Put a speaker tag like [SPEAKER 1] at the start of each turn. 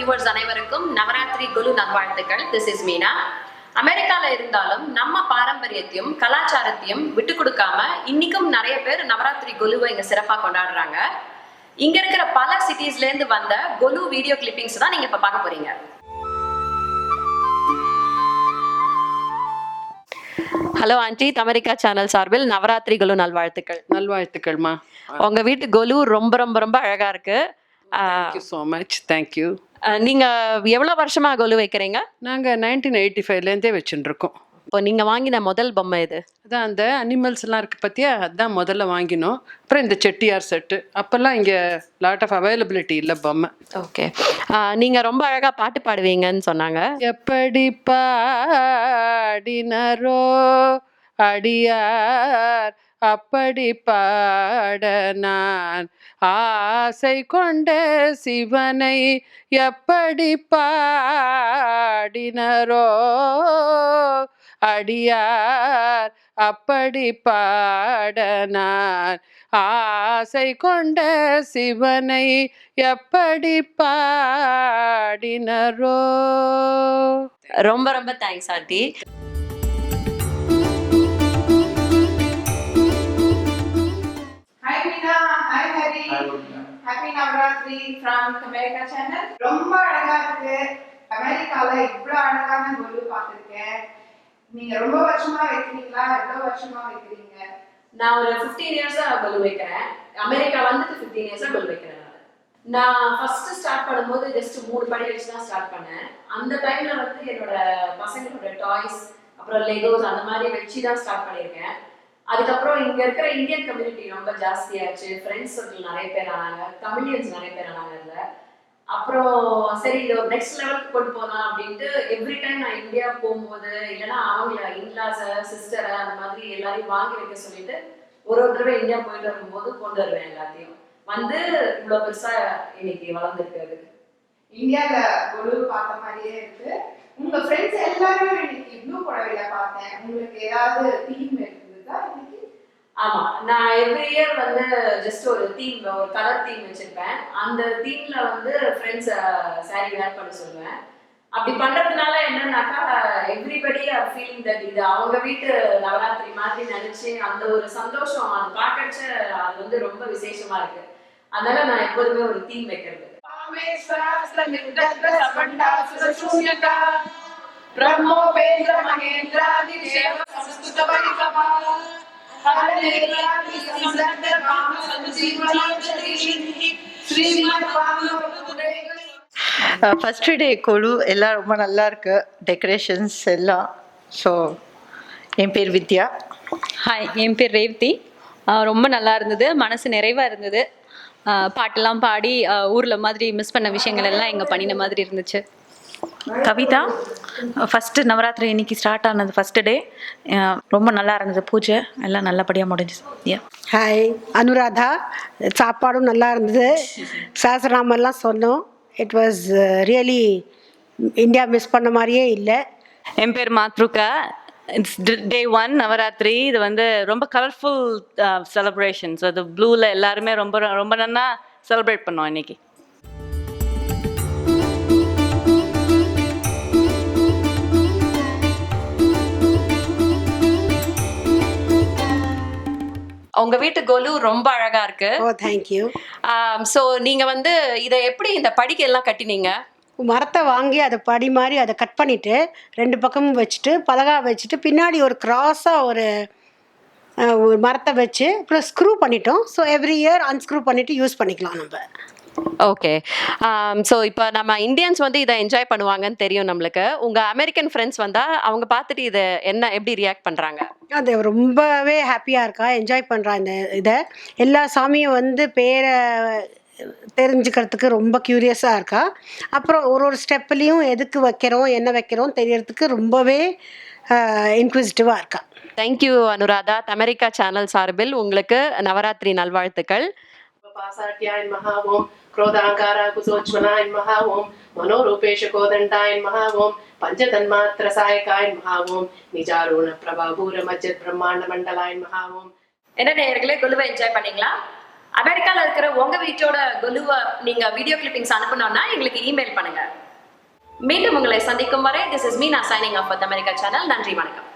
[SPEAKER 1] Viewers அனைவருக்கும் நவராத்திரி குரு நல்வாழ்த்துக்கள். This is Meena அமெரிக்கால இருந்தாலும் நம்ம பாரம்பரியத்தையும் கலாச்சாரத்தையும் விட்டு கொடுக்காம இன்னைக்கும் நிறைய பேர் நவராத்திரி குலுவை இங்க சிறப்பா கொண்டாடுறாங்க. இங்க இருக்கிற பல சிட்டிஸ்ல இருந்து வந்த கொலு வீடியோ கிளிப்பிங்ஸ் தான் நீங்க இப்ப பார்க்க போறீங்க. ஹலோ ஆண்டி அமெரிக்கா சேனல் சார்பில் நவராத்திரி குலு நல்வாழ்த்துக்கள்.
[SPEAKER 2] நல்வாழ்த்துக்கள்மா.
[SPEAKER 1] உங்க வீட்டு கொலு ரொம்ப ரொம்ப ரொம்ப அழகா இருக்கு.
[SPEAKER 2] ஸோ மச் தேங்க்யூ
[SPEAKER 1] ஆஹ், நீங்க எவ்வளவு வருஷமா கொலு வைக்கிறீங்க?
[SPEAKER 2] நாங்கள் நைன்டீன் எயிட்டி ஃபைவ்லேருந்தே வச்சுட்டுருக்கோம்
[SPEAKER 1] இப்போ நீங்க வாங்கின முதல் பொம்மை இது
[SPEAKER 2] அதான் அந்த அனிமல்ஸ் எல்லாம் இருக்கு பார்த்தியா அதான் முதல்ல வாங்கினோம். அப்புறம் இந்த செட்டியார் செட்டு. அப்போல்லாம் இங்கே லாட் ஆஃப் அவைலபிலிட்டி இல்லை பொம்மை.
[SPEAKER 1] ஓகே நீங்க ரொம்ப அழகா பாட்டு பாடுவீங்கன்னு சொன்னாங்க.
[SPEAKER 2] எப்படி பாடினரோ அடியார் அப்படி பாட நான் ஆசை கொண்ட சிவனை எப்படி பாடினரோ அடியார் அப்படி பாடனார் ஆசை கொண்ட சிவனை எப்படி பாடினரோ.
[SPEAKER 1] ரொம்ப ரொம்ப thanks aunty.
[SPEAKER 3] Hi Hari. Happy Navratri from America channel. ரொம்ப அழகா இருக்கு. அமெரிக்கால இவ்வளவு அழகான கொலு பார்த்திருக்கேன். நீங்க ரொம்ப வருஷமா வைக்கிறீங்களா? எவ்வளவு வருஷமா வைக்கிறீங்க?
[SPEAKER 1] நான் ஒரு ஃபிஃப்டீன் இயர்ஸா கொலு வைக்கிறேன். அமெரிக்கா வந்துட்டு ஃபிஃப்டீன் இயர்ஸா கொலு வைக்கிறேன் நான். நான் ஃபர்ஸ்ட் ஸ்டார்ட் பண்ணும்போது ஜஸ்ட் மூணு படி வச்சு தான் ஸ்டார்ட் பண்ணேன். அந்த டைம்ல வந்து என்னோட பசங்களோட டாய்ஸ் அப்புறம் லெகோஸ் அந்த மாதிரி வச்சு தான் ஸ்டார்ட் பண்ணியிருக்கேன். அதுக்கப்புறம் இங்க இருக்கிற இந்தியன் கம்யூனிட்டி ரொம்ப ஜாஸ்தியாச்சு ஃப்ரெண்ட்ஸ் சர்க்கிள் நிறைய பேர் ஆனாங்க. தமிழியன்ஸ் நிறைய பேர் ஆனாங்க இதுல அப்புறம் சரி இது ஒரு நெக்ஸ்ட் லெவலுக்கு கொண்டு போகலாம் அப்படின்ட்டு எவ்ரி டைம் நான் இந்தியா போகும்போது இல்லைன்னா அவங்கள இன்லாஸ சிஸ்டரை அந்த மாதிரி எல்லாரையும் வாங்கி வைக்க சொல்லிட்டு ஒரு ஒரு தடவை இந்தியா போயிட்டு வரும்போது கொண்டு வருவேன் எல்லாத்தையும். வந்து இவ்வளவு பெருசா இன்னைக்கு வளர்ந்துருக்கு
[SPEAKER 3] இந்தியால கொலு பார்த்த மாதிரியே இருக்கு. உங்க ஃப்ரெண்ட்ஸ் எல்லாருமே இன்னைக்கு இன்னும் புடவையில பார்த்தேன். உங்களுக்கு ஏதாவது தீம்
[SPEAKER 1] ஆமா. நான் எவ்ரி இயர் வந்து ஜஸ்ட் ஒரு தீம் ஒரு கலர் தீம் வச்சிருப்பேன். அந்த தீம்ல வந்து ஃப்ரெண்ட்ஸ் சாரி வேர் பண்ண சொல்லுவேன். அப்படி பண்றதுனால என்னன்னாக்கா எவ்ரிபடி ஆர் ஃபீலிங் தட் இது அவங்க வீட்டு நவராத்திரி மாதிரி நினைச்சு அந்த ஒரு சந்தோஷம் அது பார்க்கச்ச அது வந்து ரொம்ப விசேஷமா இருக்கு. அதனால நான் எப்போதுமே ஒரு தீம் வைக்கிறது.
[SPEAKER 3] பிரம்மோபேந்திர மகேந்திராதி தேவ சமஸ்கிருத
[SPEAKER 4] ஃபஸ்ட்டு டே கொலு எல்லாம் ரொம்ப நல்லா இருக்கு. டெக்கரேஷன்ஸ் எல்லாம். ஸோ என் பேர் வித்யா.
[SPEAKER 5] ஹாய் என் பேர் ரேவதி. Uh, ரொம்ப நல்லா இருந்தது. மனசு நிறைவாக இருந்தது. Uh, பாட்டெல்லாம் பாடி uh, ஊரில் மாதிரி மிஸ் பண்ண விஷயங்கள் எல்லாம் இங்கே பண்ணின மாதிரி இருந்துச்சு.
[SPEAKER 6] கவிதா ஃபஸ்ட்டு நவராத்திரி இன்னைக்கு ஸ்டார்ட் ஆனது ஃபஸ்ட்டு டே ரொம்ப நல்லா இருந்தது பூஜை. எல்லாம் நல்லபடியாக முடிஞ்சுது.
[SPEAKER 7] ஹாய் அனுராதா சாப்பாடும் நல்லா இருந்தது. சாஸ்திரநாமெல்லாம் சொன்னோம். It was really India miss பண்ண மாதிரியே இல்லை.
[SPEAKER 6] என் பேர் Mathruka. It's day one Navaratri. இது வந்து ரொம்ப கலர்ஃபுல் செலிப்ரேஷன்ஸ் அது ப்ளூவில் எல்லாருமே ரொம்ப ரொம்ப நல்லா செலிப்ரேட் பண்ணோம் இன்னைக்கு.
[SPEAKER 1] உங்க வீட்டு கொலு ரொம்ப அழகா இருக்கு.
[SPEAKER 7] ஓ தேங்க்யூ
[SPEAKER 1] ஸோ நீங்க வந்து இதை எப்படி இந்த படிக்க எல்லாம் கட்டினீங்க?
[SPEAKER 7] மரத்தை வாங்கி அதை படி மாதிரி அதை கட் பண்ணிவிட்டு ரெண்டு பக்கமும் வச்சுட்டு பலகா வச்சுட்டு பின்னாடி ஒரு கிராஸாக ஒரு மரத்தை வச்சு அப்புறம் ஸ்க்ரூ பண்ணிட்டோம். ஸோ எவ்ரி இயர் அன்ஸ்க்ரூ பண்ணிவிட்டு யூஸ் பண்ணிக்கலாம் நம்ம.
[SPEAKER 1] ஓகே ஸோ இப்போ நம்ம இந்தியன்ஸ் வந்து இதை என்ஜாய் பண்ணுவாங்கன்னு தெரியும் நம்மளுக்கு. உங்க அமெரிக்கன் ஃப்ரெண்ட்ஸ் வந்தா அவங்க பார்த்துட்டு இதை என்ன எப்படி ரியாக்ட் பண்றாங்க?
[SPEAKER 7] அது ரொம்பவே ஹாப்பியாக இருக்கா? என்ஜாய் பண்ணுறா இந்த இதை. எல்லா சாமியும் வந்து பேரை தெரிஞ்சுக்கிறதுக்கு ரொம்ப க்யூரியஸாக இருக்கா? அப்புறம் ஒரு ஒரு ஸ்டெப்லேயும் எதுக்கு வைக்கிறோம் என்ன வைக்கிறோம் தெரியறதுக்கு ரொம்பவே இன்க்விசிட்டிவாக இருக்கா.
[SPEAKER 1] தேங்க்யூ அனுராதா. அமெரிக்கா சேனல் சார்பில் உங்களுக்கு நவராத்திரி நல்வாழ்த்துக்கள்.
[SPEAKER 8] पासाट्याय महा ओम क्रोधांकारा कुसोज्वलाय महा ओम मनोरूपेश कोदंडाय महा ओम पंचतन्मात्र सायकाय महा ओम निजारुण प्रभाभूर मज्जत ब्रह्मांड मंडलाय महा ओम
[SPEAKER 1] என்ன நேயர்களே குழுவை என்ஜாய் பண்ணீங்களா அமெரிக்கால இருக்கிற உங்க வீட்டோட கொலுவை நீங்க வீடியோ கிளிப்பிங்ஸ் அனுப்பணும்னா எங்களுக்கு இமெயில் பண்ணுங்க மீண்டும் உங்களை சந்திக்கும் வரை this is Meena signing off America channel நன்றி வணக்கம்